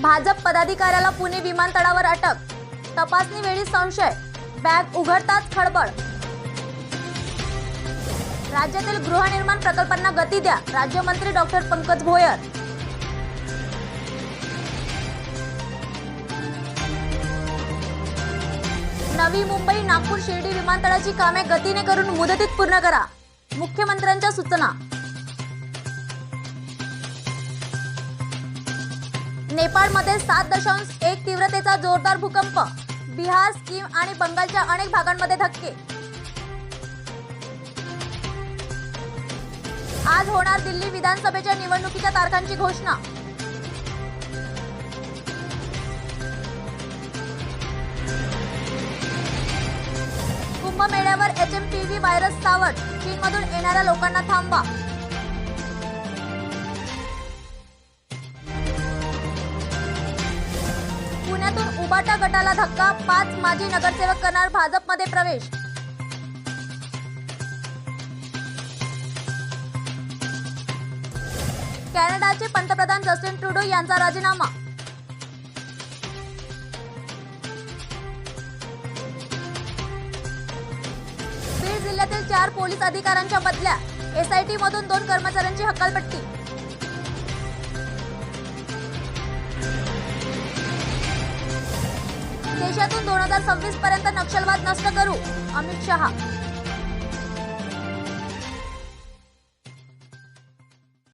भाजप पदाधिकाऱ्याला पुणे विमानतळावर अटक. तपासणी वेळी संशय. बॅग उघडताच खळबळ. राज्यातील गृहनिर्माण प्रकल्पांना गती द्या राज्यमंत्री डॉक्टर पंकज भोयर. नवी मुंबई नागपूर शिर्डी विमानतळाची कामे गतीने करून मुदतीत पूर्ण करा. मुख्यमंत्र्यांच्या सूचना. नेपाळमध्ये सात दशांश एक तीव्रतेचा जोरदार भूकंप. बिहार सिक्कीम आणि बंगालच्या अनेक भागांमध्ये धक्के. आज होणार दिल्ली विधानसभेच्या निवडणुकीच्या तारखांची घोषणा. कुंभमेळ्यावर H M P V virus सावट. चीनमधून येणाऱ्या लोकांना थांबवा ठाण्यातून उबाटा गटाला धक्का पाच माजी नगरसेवक करणार भाजपमध्ये प्रवेश. कॅनडाचे पंतप्रधान जस्टिन ट्रुडो यांचा राजीनामा. बीड जिल्ह्यातील चार पोलीस अधिकाऱ्यांच्या बदल्या. एसआयटी मधून दोन कर्मचाऱ्यांची हकालपट्टी. देशातून दोन हजार सव्वीस पर्यंत नक्षलवाद नष्ट करू. अमित शहा